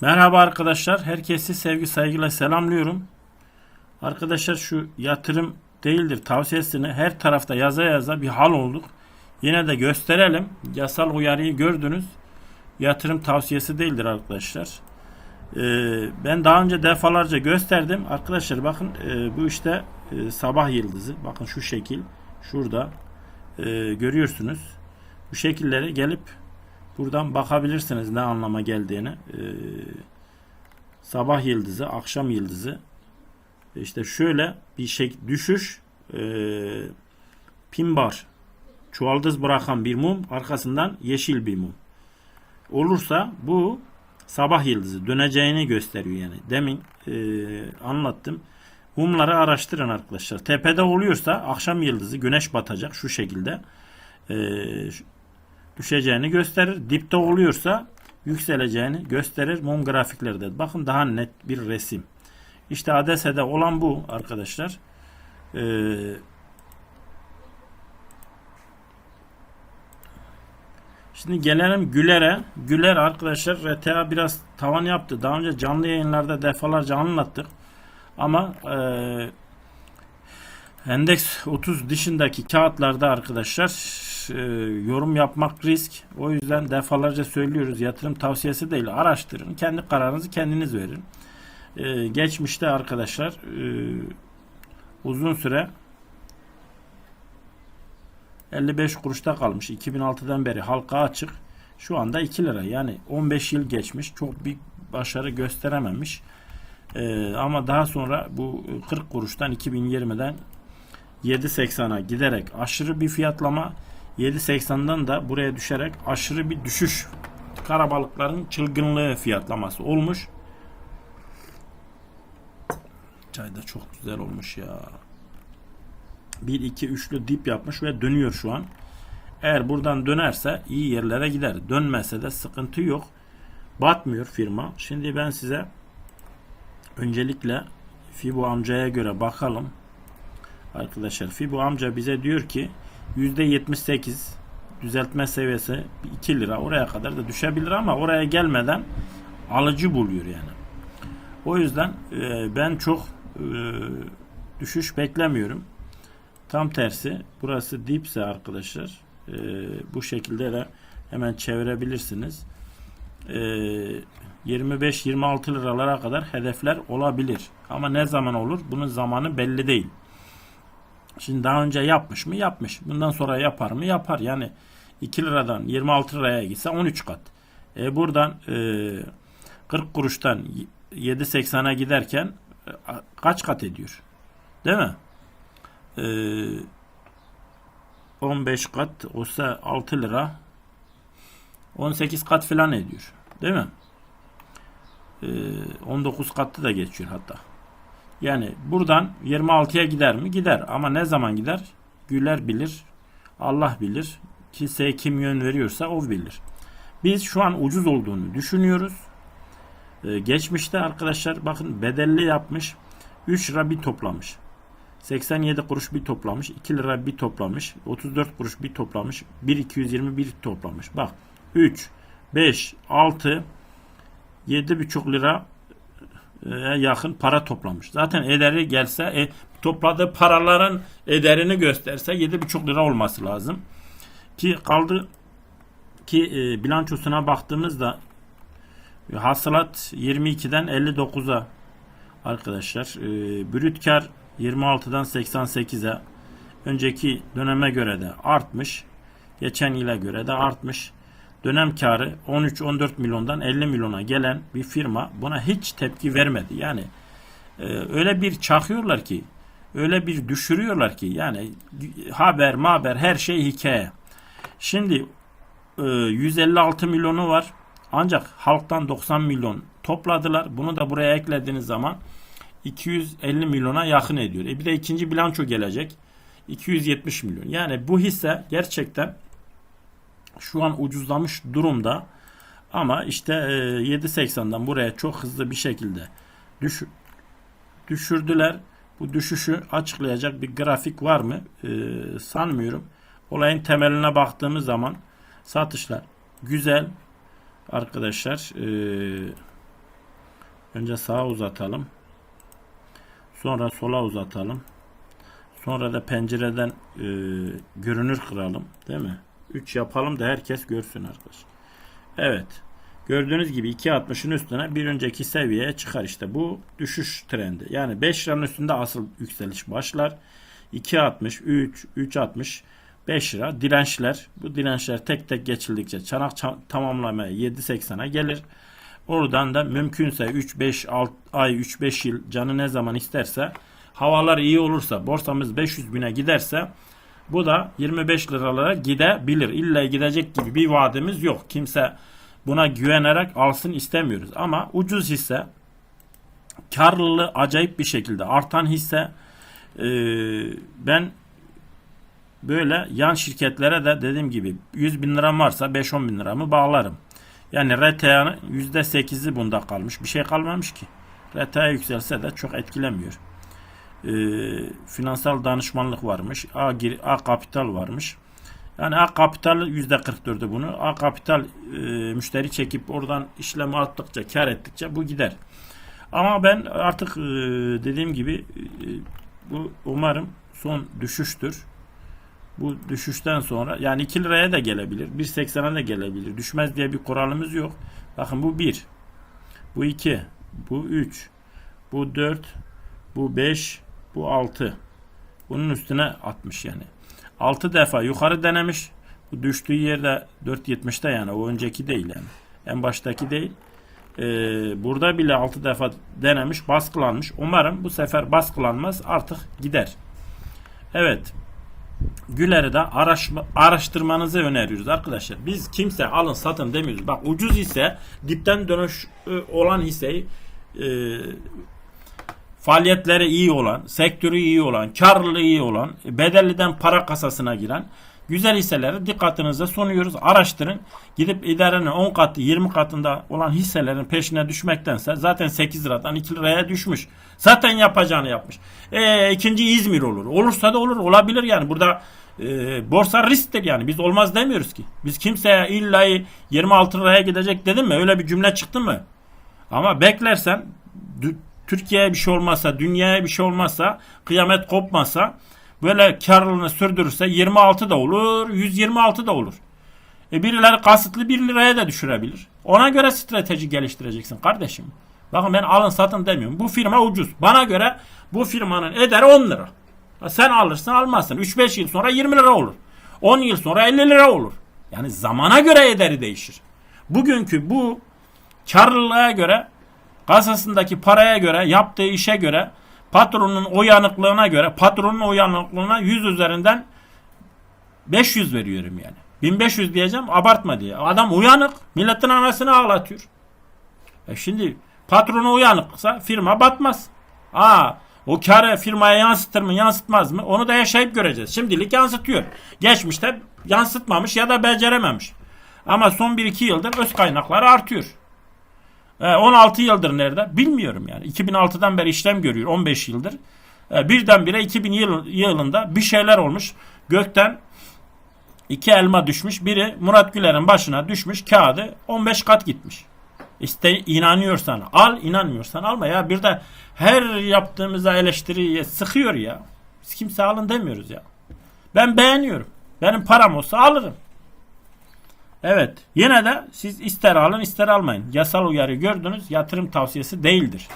Merhaba arkadaşlar. Herkesi sevgi saygıyla selamlıyorum. Arkadaşlar şu yatırım değildir tavsiyesini her tarafta yaza yaza bir hal olduk. Yine de gösterelim. Yasal uyarıyı gördünüz. Yatırım tavsiyesi değildir arkadaşlar. Ee, ben daha önce defalarca gösterdim. Arkadaşlar bakın e, bu işte e, sabah yıldızı. Bakın şu şekil. Şurada e, görüyorsunuz. Bu şekilleri gelip Buradan bakabilirsiniz ne anlama geldiğini. Ee, sabah yıldızı, akşam yıldızı. İşte şöyle bir şey düşüş e, pin bar çuvaldız bırakan bir mum arkasından yeşil bir mum. Olursa bu sabah yıldızı döneceğini gösteriyor yani. Demin e, anlattım. Mumları araştırın arkadaşlar. Tepede oluyorsa akşam yıldızı güneş batacak şu şekilde. E, düşeceğini gösterir. Dipte oluyorsa yükseleceğini gösterir mum grafiklerde. Bakın daha net bir resim. İşte ADS'de olan bu arkadaşlar. Ee, şimdi gelelim Güler'e. Güler arkadaşlar RTA biraz tavan yaptı. Daha önce canlı yayınlarda defalarca anlattık. Ama eee Endeks 30 dışındaki kağıtlarda arkadaşlar e, yorum yapmak risk. O yüzden defalarca söylüyoruz yatırım tavsiyesi değil. Araştırın. Kendi kararınızı kendiniz verin. E, geçmişte arkadaşlar e, uzun süre 55 kuruşta kalmış. 2006'dan beri halka açık. Şu anda 2 lira. Yani 15 yıl geçmiş. Çok bir başarı gösterememiş. Ama daha sonra bu 40 kuruştan 2020'den 7.80'a giderek aşırı bir fiyatlama 7.80'dan da buraya düşerek aşırı bir düşüş karabalıkların çılgınlığı fiyatlaması olmuş. Çay da çok güzel olmuş ya. 1 2 üçlü dip yapmış ve dönüyor şu an. Eğer buradan dönerse iyi yerlere gider. Dönmese de sıkıntı yok. Batmıyor firma. Şimdi ben size öncelikle Fibo amcaya göre bakalım. Arkadaşlar Fibo amca bize diyor ki %78 düzeltme seviyesi 2 lira oraya kadar da düşebilir ama oraya gelmeden alıcı buluyor yani. O yüzden e, ben çok e, düşüş beklemiyorum. Tam tersi burası dipse arkadaşlar e, bu şekilde de hemen çevirebilirsiniz. E, 25-26 liralara kadar hedefler olabilir. Ama ne zaman olur? Bunun zamanı belli değil. Şimdi daha önce yapmış mı? Yapmış. Bundan sonra yapar mı? Yapar. Yani 2 liradan 26 liraya gitse 13 kat. E buradan e, 40 kuruştan 7.80'a giderken e, kaç kat ediyor? Değil mi? E, 15 kat olsa 6 lira 18 kat falan ediyor. Değil mi? E, 19 katı da geçiyor hatta. Yani buradan 26'ya gider mi? Gider. Ama ne zaman gider? Güler bilir. Allah bilir. Kimseye kim yön veriyorsa o bilir. Biz şu an ucuz olduğunu düşünüyoruz. Ee, geçmişte arkadaşlar bakın bedelli yapmış. 3 lira bir toplamış. 87 kuruş bir toplamış. 2 lira bir toplamış. 34 kuruş bir toplamış. 1.220 bir toplamış. Bak 3, 5, 6, 7,5 lira yakın para toplamış. Zaten ederi gelse e, topladığı paraların ederini gösterse 7,5 lira olması lazım. Ki kaldı ki e, bilançosuna baktığımızda hasılat 22'den 59'a arkadaşlar. E, brüt kar 26'dan 88'e önceki döneme göre de artmış. Geçen yıla göre de artmış dönem karı 13-14 milyondan 50 milyona gelen bir firma buna hiç tepki vermedi. Yani e, öyle bir çakıyorlar ki öyle bir düşürüyorlar ki yani haber haber her şey hikaye. Şimdi e, 156 milyonu var ancak halktan 90 milyon topladılar. Bunu da buraya eklediğiniz zaman 250 milyona yakın ediyor. E bir de ikinci bilanço gelecek. 270 milyon. Yani bu hisse gerçekten şu an ucuzlamış durumda. Ama işte 7.80'dan e, buraya çok hızlı bir şekilde düş düşürdüler. Bu düşüşü açıklayacak bir grafik var mı? Ee, sanmıyorum. Olayın temeline baktığımız zaman satışlar güzel arkadaşlar. Ee, Önce sağa uzatalım. Sonra sola uzatalım. Sonra da pencereden e, görünür kıralım. Değil mi? 3 yapalım da herkes görsün arkadaş. Evet. Gördüğünüz gibi 2.60'ın üstüne bir önceki seviyeye çıkar işte. Bu düşüş trendi. Yani 5 liranın üstünde asıl yükseliş başlar. 2.60, 3, 3.60, 5 lira dirençler. Bu dirençler tek tek geçildikçe çanak ça- tamamlamaya 7.80'a gelir. Oradan da mümkünse 3-5 ay 3-5 yıl canı ne zaman isterse havalar iyi olursa borsamız 500 bine giderse bu da 25 liralara gidebilir. İlla gidecek gibi bir vaadimiz yok. Kimse buna güvenerek alsın istemiyoruz. Ama ucuz hisse karlılığı acayip bir şekilde artan hisse e, ben böyle yan şirketlere de dediğim gibi 100 bin liram varsa 5-10 bin liramı bağlarım. Yani RTA'nın %8'i bunda kalmış. Bir şey kalmamış ki. RTA yükselse de çok etkilemiyor. Ee, finansal danışmanlık varmış. A, A kapital varmış. Yani A kapital %44'ü bunu. A kapital e, müşteri çekip oradan işlemi arttıkça, kar ettikçe bu gider. Ama ben artık e, dediğim gibi e, bu umarım son düşüştür. Bu düşüşten sonra yani 2 liraya da gelebilir. 1.80'a da gelebilir. Düşmez diye bir kuralımız yok. Bakın bu 1. Bu 2. Bu 3. Bu 4. Bu 5. Bu 6. Bunun üstüne atmış yani. 6 defa yukarı denemiş. Bu düştüğü yerde 4.70'te yani o önceki değil yani. En baştaki değil. Ee, burada bile 6 defa denemiş, baskılanmış. Umarım bu sefer baskılanmaz artık gider. Evet. Güler'i de araş, araştırmanızı öneriyoruz arkadaşlar. Biz kimse alın satın demiyoruz. Bak ucuz ise dipten dönüş e, olan hisseyi e, faaliyetleri iyi olan, sektörü iyi olan, karlılığı iyi olan, bedelliden para kasasına giren güzel hisseleri dikkatinize sunuyoruz. Araştırın. Gidip idarenin 10 katı 20 katında olan hisselerin peşine düşmektense zaten 8 liradan 2 liraya düşmüş. Zaten yapacağını yapmış. E, ikinci İzmir olur. Olursa da olur. Olabilir yani. Burada e, borsa risktir yani. Biz olmaz demiyoruz ki. Biz kimseye illa 26 liraya gidecek dedim mi? Öyle bir cümle çıktı mı? Ama beklersen Türkiye'ye bir şey olmazsa, dünyaya bir şey olmazsa, kıyamet kopmazsa böyle karlılığını sürdürürse 26 da olur, 126 da olur. E birileri kasıtlı 1 liraya da düşürebilir. Ona göre strateji geliştireceksin kardeşim. Bakın ben alın satın demiyorum. Bu firma ucuz. Bana göre bu firmanın ederi 10 lira. Sen alırsın almazsın. 3-5 yıl sonra 20 lira olur. 10 yıl sonra 50 lira olur. Yani zamana göre ederi değişir. Bugünkü bu karlılığa göre kasasındaki paraya göre yaptığı işe göre patronun uyanıklığına göre patronun uyanıklığına 100 üzerinden 500 veriyorum yani. 1500 diyeceğim abartma diye. Adam uyanık. Milletin anasını ağlatıyor. E şimdi patronu uyanıksa firma batmaz. Aa o karı firmaya yansıtır mı yansıtmaz mı onu da yaşayıp göreceğiz. Şimdilik yansıtıyor. Geçmişte yansıtmamış ya da becerememiş. Ama son 1-2 yıldır öz kaynakları artıyor. E, 16 yıldır nerede? Bilmiyorum yani. 2006'dan beri işlem görüyor. 15 yıldır. E, birdenbire 2000 yıl, yılında bir şeyler olmuş. Gökten iki elma düşmüş. Biri Murat Güler'in başına düşmüş. Kağıdı 15 kat gitmiş. İşte inanıyorsan al, inanmıyorsan alma ya. Bir de her yaptığımıza eleştiriye sıkıyor ya. Biz kimse alın demiyoruz ya. Ben beğeniyorum. Benim param olsa alırım. Evet. Yine de siz ister alın ister almayın. Yasal uyarı gördünüz. Yatırım tavsiyesi değildir.